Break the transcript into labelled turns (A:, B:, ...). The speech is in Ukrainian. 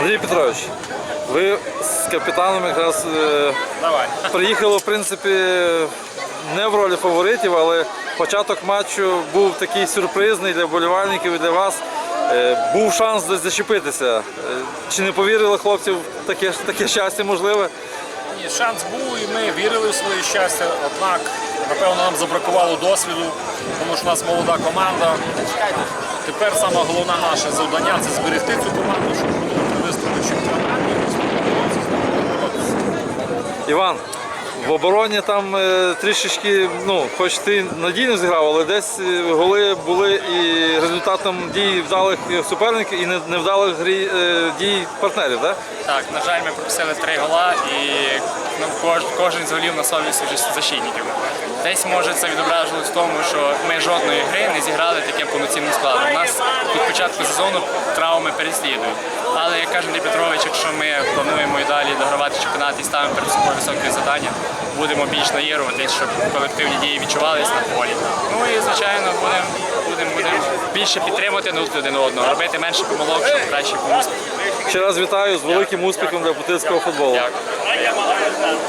A: Андрій Петрович, ви з капітаном якраз е,
B: Давай.
A: приїхали, в принципі, не в ролі фаворитів, але початок матчу був такий сюрпризний для вболівальників і для вас. Е, Був шанс десь зачепитися. Е, Чи не повірили хлопці в таке, таке щастя можливе?
B: Ні, шанс був і ми вірили в своє щастя, однак, напевно, нам забракувало досвіду, тому що у нас молода команда. Тепер саме головне наше завдання це зберегти цю команду, щоб вони виступили в чемпіонаті. і сподобалося з нами боротися.
A: Іван, в обороні там е, трішечки, ну, хоч ти надійно зіграв, але десь е, голи були і результатом дій вдалих суперників і невдалих е, дій партнерів, так?
C: Так, на жаль, ми пропустили три гола і ну, кож, кожен з на совісті вже защитників. Десь може це відображувалось в тому, що ми жодної гри не зіграли таким повноцінним складом. У нас від початку сезону травми переслідують. Але як каже Петрович, якщо ми плануємо і ставимо перед собою високі завдання, будемо більш наєрувати, щоб колективні дії відчувалися на полі. Ну і звичайно будемо будемо будем більше підтримувати один одного, робити менше помилок, щоб краще комусь.
A: Ще раз вітаю з великим успіхом для путинського футболу.
C: Дякую.